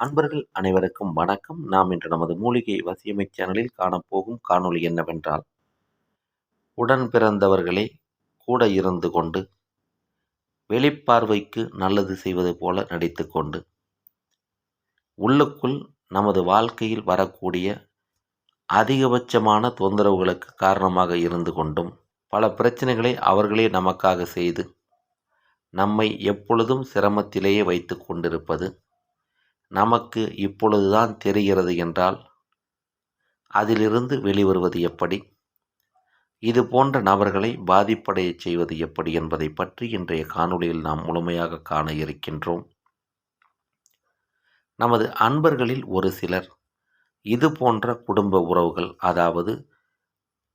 அன்பர்கள் அனைவருக்கும் வணக்கம். நாம் இன்று நமது மூலிகை வசியமை சேனலில் காணப்போகும் காணொளி என்னவென்றால் உடன் பிறந்தவர்களே கூட இருந்து கொண்டு வெளிப்பார்வைக்கு நல்லது செய்வது போல நடித்து கொண்டு உள்ளுக்குள் நமது வாழ்க்கையில் வரக்கூடிய அதிகபட்சமான தொந்தரவுகளுக்கு காரணமாக இருந்து கொண்டும் பல பிரச்சனைகளை அவர்களே நமக்காக செய்து நம்மை எப்பொழுதும் சிரமத்திலேயே வைத்து கொண்டிருப்பது நமக்கு இப்பொழுதுதான் தெரிகிறது என்றால் அதிலிருந்து வெளிவருவது எப்படி? இது போன்ற நபர்களை பாதிப்படைய செய்வது எப்படி என்பதை பற்றி இன்றைய காணொளியில் நாம் முழுமையாக காண இருக்கின்றோம். நமது அன்பர்களில் ஒரு சிலர் இது போன்ற குடும்ப உறவுகள் அதாவது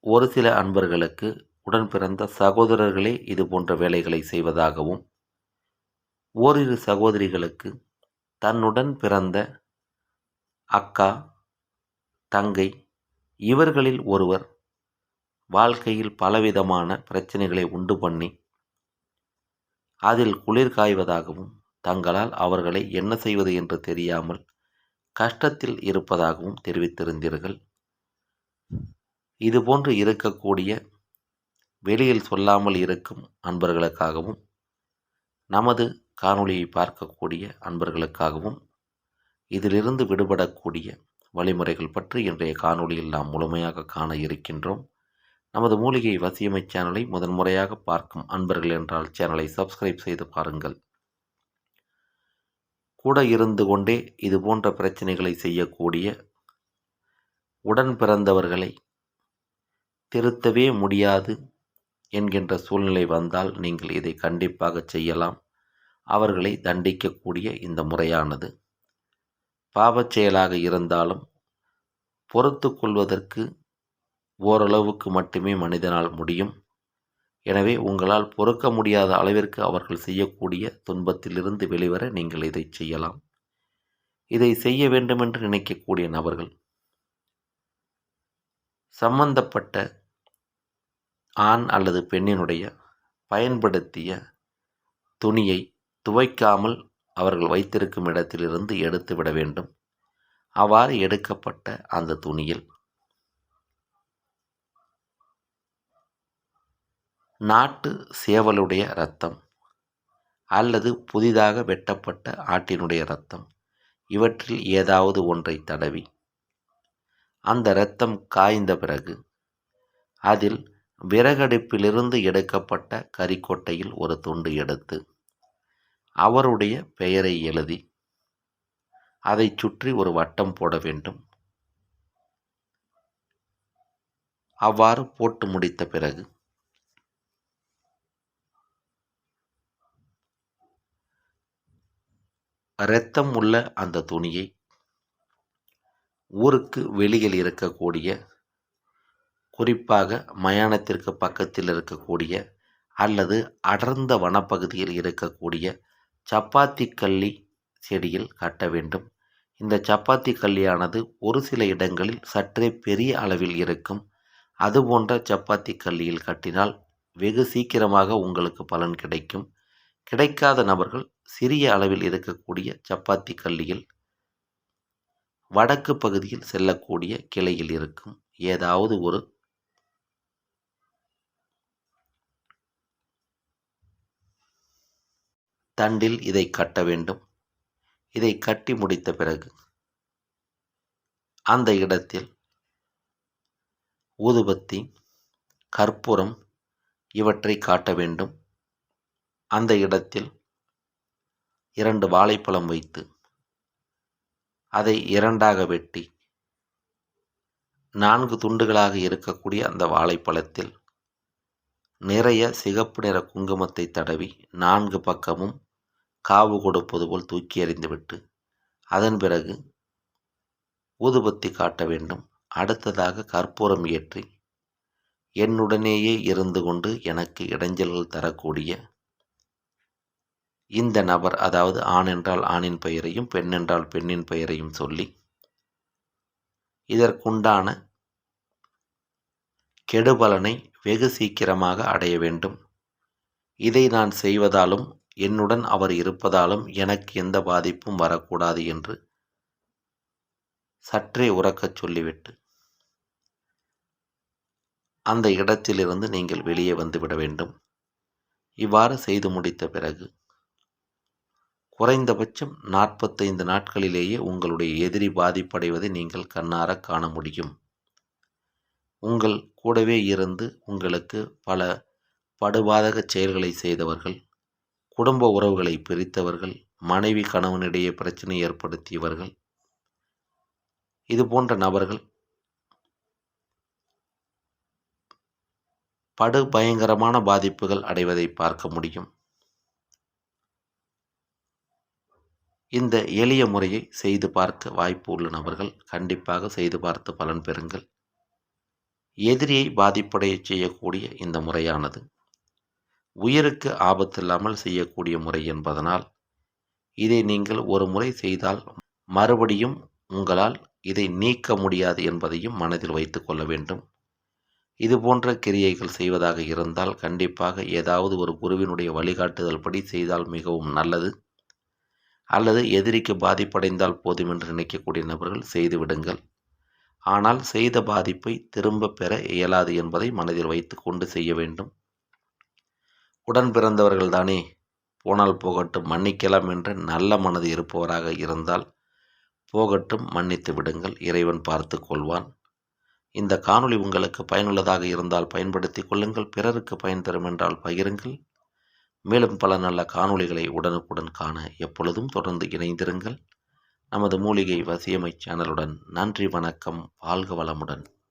ஒரு சில அன்பர்களுக்கு உடன் பிறந்த சகோதரர்களே இது போன்ற வேலைகளை செய்வதாகவும் ஓரிரு சகோதரிகளுக்கு தன்னுடன் பிறந்த அக்கா தங்கை இவர்களில் ஒருவர் வாழ்க்கையில் பலவிதமான பிரச்சனைகளை உண்டு பண்ணி அதில் குளிர் காய்வதாகவும் தங்களால் அவர்களை என்ன செய்வது என்று தெரியாமல் கஷ்டத்தில் இருப்பதாகவும் தெரிவித்திருந்தீர்கள். இதுபோன்று இருக்கக்கூடிய வெளியில் சொல்லாமல் இருக்கும் அன்பர்களுக்காகவும் நமது காணொளியை பார்க்கக்கூடிய அன்பர்களுக்காகவும் இதிலிருந்து விடுபடக்கூடிய வழிமுறைகள் பற்றி இன்றைய காணொளியில் நாம் முழுமையாக காண இருக்கின்றோம். நமது மூலிகை வசியமை சேனலை முதன்முறையாக பார்க்கும் அன்பர்கள் என்றால் சேனலை சப்ஸ்கிரைப் செய்து பாருங்கள். கூட இருந்து கொண்டே இது போன்ற பிரச்சனைகளை செய்யக்கூடிய உடன் பிறந்தவர்களை திருத்தவே முடியாது என்கின்ற சூழ்நிலை வந்தால் நீங்கள் இதை கண்டிப்பாக செய்யலாம். அவர்களை தண்டிக்கக்கூடிய இந்த முறையானது. பாவச் செயலாக இருந்தாலும் பொறுத்து கொள்வதற்கு ஓரளவுக்கு மட்டுமே மனிதனால் முடியும். எனவே உங்களால் பொறுக்க முடியாத அளவிற்கு அவர்கள் செய்யக்கூடிய துன்பத்திலிருந்து வெளிவர நீங்கள் இதை செய்யலாம். இதை செய்ய வேண்டுமென்று நினைக்கக்கூடிய நபர்கள். சம்பந்தப்பட்ட ஆண் அல்லது பெண்ணினுடைய பயன்படுத்திய துணியை துவைக்காமல் அவர்கள் வைத்திருக்கும் இடத்திலிருந்து எடுத்து விட வேண்டும். அவ்வாறு எடுக்கப்பட்ட அந்த துணியில் நாட்டு சேவலுடைய இரத்தம் அல்லது புதிதாக வெட்டப்பட்ட ஆட்டினுடைய இரத்தம் இவற்றில் ஏதாவது ஒன்றை தடவி. அந்த இரத்தம் காய்ந்த பிறகு அதில் விறகடுப்பிலிருந்து எடுக்கப்பட்ட கறிக்கொட்டையில் ஒரு துண்டு எடுத்து அவருடைய பெயரை எழுதி அதைச் சுற்றி ஒரு வட்டம் போட வேண்டும். அவ்வாறு போட்டு முடித்த பிறகு இரத்தம் உள்ள அந்த துணியை ஊருக்கு வெளியில் இருக்கக்கூடிய குறிப்பாக மயானத்திற்கு பக்கத்தில் இருக்கக்கூடிய அல்லது அடர்ந்த வனப்பகுதியில் இருக்கக்கூடிய சப்பாத்தி கள்ளி செடியில் கட்ட வேண்டும். இந்த சப்பாத்தி கள்ளியானது ஒரு சில இடங்களில் சற்றே பெரிய அளவில் இருக்கும். அதுபோன்ற சப்பாத்தி கள்ளியில் கட்டினால் வெகு சீக்கிரமாக உங்களுக்கு பலன் கிடைக்கும். கிடைக்காத நபர்கள் சிறிய அளவில் இருக்கக்கூடிய சப்பாத்தி கள்ளியில் வடக்கு பகுதியில் செல்லக்கூடிய கிளையில் இருக்கும். ஏதாவது ஒரு தண்டில் இதை கட்ட வேண்டும். இதை கட்டி முடித்த பிறகு அந்த இடத்தில் ஊதுபத்தி கற்பூரம் இவற்றை காட்ட வேண்டும். அந்த இடத்தில் இரண்டு வாழைப்பழம் வைத்து அதை இரண்டாக வெட்டி நான்கு துண்டுகளாக இருக்கக்கூடிய அந்த வாழைப்பழத்தில் நிறைய சிகப்பு நிற குங்குமத்தை தடவி நான்கு பக்கமும் காவு கொடுப்பது போல் தூக்கி எறிந்துவிட்டு அதன் பிறகு ஊதுபத்தி காட்ட வேண்டும். அடுத்ததாக கற்பூரம் ஏற்றி என்னுடனேயே இருந்து கொண்டு எனக்கு இடைஞ்சல்கள் தரக்கூடிய இந்த நபர் அதாவது ஆண் என்றால் ஆணின் பெயரையும் பெண் என்றால் பெண்ணின் பெயரையும் சொல்லி இதற்குண்டான கெடுபலனை வெகு சீக்கிரமாக அடைய வேண்டும். இதை நான் செய்வதாலும் என்னுடன் அவர் இருப்பதாலும் எனக்கு எந்த பாதிப்பும் வரக்கூடாது என்று சற்றே உறக்கச் சொல்லிவிட்டு அந்த இடத்திலிருந்து நீங்கள் வெளியே வந்துவிட வேண்டும். இவ்வாறு செய்து முடித்த பிறகு குறைந்தபட்சம் நாற்பத்தைந்து நாட்களிலேயே உங்களுடைய எதிரி பாதிப்படைவதை நீங்கள் கண்ணார காண முடியும். உங்கள் கூடவே இருந்து உங்களுக்கு பல படுபாதக செயல்களை செய்தவர்கள் குடும்ப உறவுகளை பிரித்தவர்கள் மனைவி கணவனிடையே பிரச்சனை ஏற்படுத்தியவர்கள் இது போன்ற நபர்கள் படு பயங்கரமான பாதிப்புகள் அடைவதை பார்க்க முடியும். இந்த எளிய முறையை செய்து பார்க்க வாய்ப்பு உள்ள நபர்கள் கண்டிப்பாக செய்து பார்த்து பலன் பெறுங்கள். எதிரியை பாதிப்படைய செய்யக்கூடிய இந்த முறையானது. உயிருக்கு ஆபத்தில்லாமல் செய்யக்கூடிய முறை என்பதனால் இதை நீங்கள் ஒரு முறை செய்தால் மறுபடியும் உங்களால் இதை நீக்க முடியாது என்பதையும் மனதில் வைத்து கொள்ள வேண்டும். இது போன்ற கிரியைகள் செய்வதாக இருந்தால் கண்டிப்பாக ஏதாவது ஒரு குருவினுடைய வழிகாட்டுதல் படி செய்தால் மிகவும் நல்லது. அல்லது எதிரிக்கு பாதிப்படைந்தால் போதும் என்று நினைக்கக்கூடிய நபர்கள் செய்துவிடுங்கள் ஆனால் செய்த பாதிப்பை திரும்ப பெற இயலாது என்பதை மனதில் வைத்து கொண்டு செய்ய வேண்டும். உடன் பிறந்தவர்கள் தானே. போனால் போகட்டும் மன்னிக்கலாம் என்று நல்ல மனது இருப்பவராக இருந்தால் போகட்டும் மன்னித்து விடுங்கள் இறைவன் பார்த்து கொள்வான். இந்த காணொளி உங்களுக்கு பயனுள்ளதாக இருந்தால் பயன்படுத்தி கொள்ளுங்கள் பிறருக்கு பயன் தரும் என்றால் பகிருங்கள். மேலும் பல நல்ல காணொளிகளை உடனுக்குடன் காண எப்பொழுதும் தொடர்ந்து இணைந்திருங்கள். நமது மூலிகை வசியமை சேனலுடன் நன்றி வணக்கம் வாழ்க வளமுடன்.